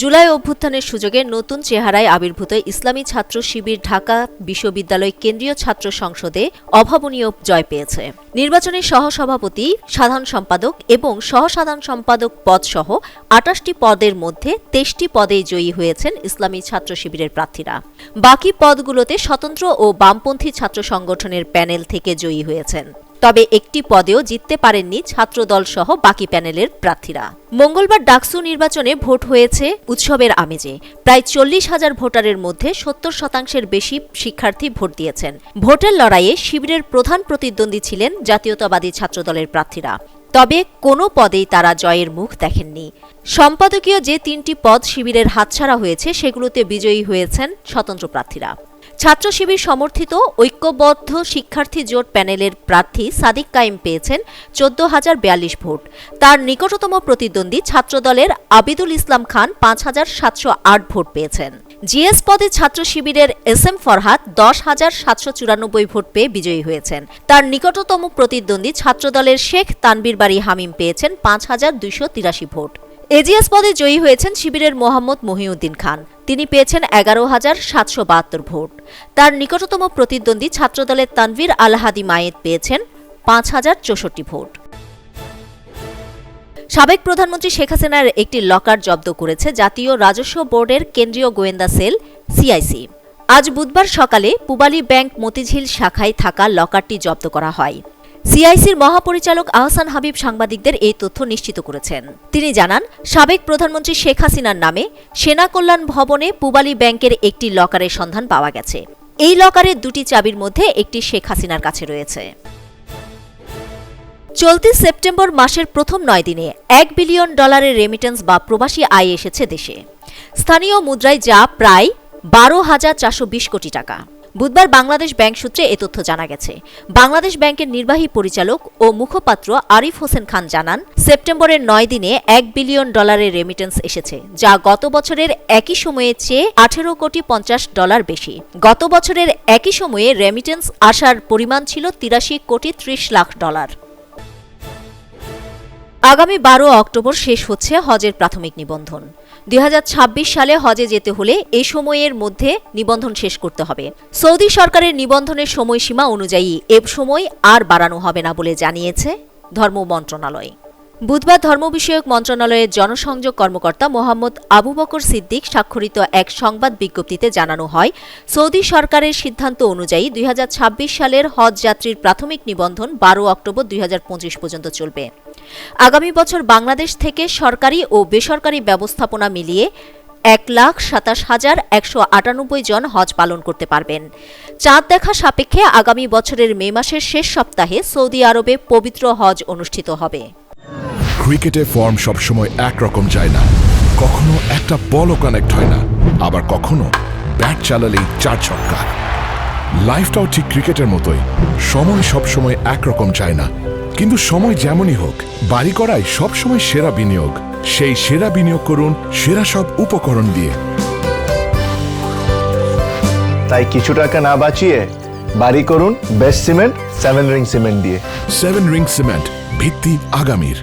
জুলাই অভ্যুত্থানের সুযোগে নতুন চেহারায় আবির্ভূত ইসলামী ছাত্র শিবির ঢাকা বিশ্ববিদ্যালয় কেন্দ্রীয় ছাত্র সংসদে অভাবনীয় জয় পেয়েছে। নির্বাচনে সহসভাপতি, সাধারণ সম্পাদক এবং সহসাধারণ সম্পাদক পদসহ আটাশটি পদের মধ্যে তেইশটি পদে জয়ী হয়েছেন ইসলামী ছাত্র শিবিরের প্রার্থীরা। বাকি পদগুলোতে স্বতন্ত্র ও বামপন্থী ছাত্র সংগঠনের প্যানেল থেকে জয়ী হয়েছেন। তবে একটি পদেও জিততে পারেননি ছাত্রদল সহ বাকি প্যানেলের প্রার্থীরা। মঙ্গলবার ডাকসু নির্বাচনে ভোট হয়েছে উৎসবের আমেজে। প্রায় চল্লিশ হাজার ভোটারের মধ্যে সত্তর শতাংশের বেশি শিক্ষার্থী ভোট দিয়েছেন। ভোটের লড়াইয়ে শিবিরের প্রধান প্রতিদ্বন্দ্বী ছিলেন জাতীয়তাবাদী ছাত্রদলের প্রার্থীরা। তবে কোনো পদেই তারা জয়ের মুখ দেখেননি। সম্পাদকীয় যে তিনটি পদ শিবিরের হাতছাড়া হয়েছে, সেগুলোতে বিজয়ী হয়েছেন স্বতন্ত্র প্রার্থীরা। ছাত্র শিবির সমর্থিত ঐক্যবদ্ধ শিক্ষার্থী জোট প্যানেলের প্রার্থী সাদিক কাইম পেয়েছেন চোদ্দ হাজার বিয়াল্লিশ ভোট। তার নিকটতম প্রতিদ্বন্দ্বী ছাত্রদলের আবিদুল ইসলাম খান পাঁচ হাজার সাতশো আট ভোট পেয়েছেন। জিএস পদে ছাত্র শিবিরের এস এম ফরহাদ দশ হাজার সাতশো চুরানব্বই ভোট পেয়ে বিজয়ী হয়েছেন। তার নিকটতম প্রতিদ্বন্দ্বী ছাত্রদলের শেখ তানবির বাড়ি হামিম পেয়েছেন পাঁচ হাজার দুইশো তিরাশি ভোট। এজিএস পদে জয়ী হয়েছেন শিবিরের মোহাম্মদ মহিউদ্দিন খান। তিনি পেয়েছেন এগারো হাজার সাতশো বাহাত্তর ভোট। তার নিকটতম প্রতিদ্বন্দ্বী ছাত্রদলের তানভীর আলহাদি মায়েদ পেয়েছেন পাঁচ হাজার চৌষট্টি ভোট। সাবেক প্রধানমন্ত্রী শেখ হাসিনার একটি লকার জব্দ করেছে জাতীয় রাজস্ব বোর্ডের কেন্দ্রীয় গোয়েন্দা সেল, সিআইসি। আজ বুধবার সকালে পুবালী ব্যাংক মতিঝিল শাখায় থাকা লকারটি জব্দ করা হয়। সিআইসির মহাপরিচালক আহসান হাবিব সাংবাদিকদের এই তথ্য নিশ্চিত করেছেন। তিনি জানান, সাবেক প্রধানমন্ত্রী শেখ হাসিনার নামে সেনা কল্যাণ ভবনে পুবালী ব্যাংকের একটি লকারের সন্ধান পাওয়া গেছে। এই লকারের দুটি চাবির মধ্যে একটি শেখ হাসিনার কাছে রয়েছে। চলতি সেপ্টেম্বর মাসের প্রথম নয় দিনে এক বিলিয়ন ডলারের রেমিটেন্স বা প্রবাসী আয় এসেছে দেশে। স্থানীয় মুদ্রায় যা প্রায় বারো হাজার চারশো বিশ কোটি টাকা। বুধবার বাংলাদেশ ব্যাংক সূত্রে এ তথ্য জানা গেছে। বাংলাদেশ ব্যাংকের নির্বাহী পরিচালক ও মুখপাত্র আরিফ হোসেন খান জানান, সেপ্টেম্বরের নয় দিনে এক বিলিয়ন ডলারের রেমিটেন্স এসেছে, যা গত বছরের একই সময়ে চেয়ে আঠেরো কোটি পঞ্চাশ ডলার বেশি। গত বছরের একই সময়ে রেমিটেন্স আসার পরিমাণ ছিল তিরাশি কোটি ত্রিশ লাখ ডলার। আগামী বারো অক্টোবর শেষ হচ্ছে হজের প্রাথমিক নিবন্ধন। দুই হাজার ছাব্বিশ সালে হজে যেতে হলে এ সময়ের মধ্যে নিবন্ধন শেষ করতে হবে। সৌদি সরকারের নিবন্ধনের সময়সীমা অনুযায়ী এ সময় আর বাড়ানো হবে না বলে জানিয়েছে ধর্ম মন্ত্রণালয়। বুধবার ধর্ম বিষয়ক মন্ত্রণালয়ের জনসংযোগ কর্মকর্তা মোহাম্মদ আবু বকর সিদ্দিক স্বাক্ষরিত এক সংবাদ বিজ্ঞপ্তিতে জানানো হয়, সৌদি সরকারের সিদ্ধান্ত অনুযায়ী দুই হাজার ছাব্বিশ সালের হজ যাত্রীর প্রাথমিক নিবন্ধন বারো অক্টোবর দুই হাজার পঁচিশ পর্যন্ত চলবে। আগামী বছর বাংলাদেশ থেকে সরকারি ও বেসরকারি ব্যবস্থাপনা মিলিয়ে এক লাখ সাতাশ হাজার একশো আটানব্বই জন হজ পালন করতে পারবেন। চাঁদ দেখা সাপেক্ষে আগামী বছরের মে মাসের শেষ সপ্তাহে সৌদি আরবে পবিত্র হজ অনুষ্ঠিত হবে। ক্রিকেটে ফর্ম সবসময় একরকম যায় না। কখনো একটা বলও কানেক্ট হয় না। আবার কখনো ব্যাট চালালেই চার ছক্কা। লাইফটাও ঠিক ক্রিকেটের মতোই। সময় সবসময় একরকম যায় না। কিন্তু সময় যেমনই হোক বাড়ি করাই সবসময় সেরা বিনিয়োগ। সেই সেরা বিনিয়োগ করুন সেরা সব উপকরণ দিয়ে। তাই কিছু টাকা না বাঁচিয়ে বাড়ি করুন best cement seven ring cement দিয়ে। সেভেন রিং সিমেন্ট ভিত্তি আগামীর।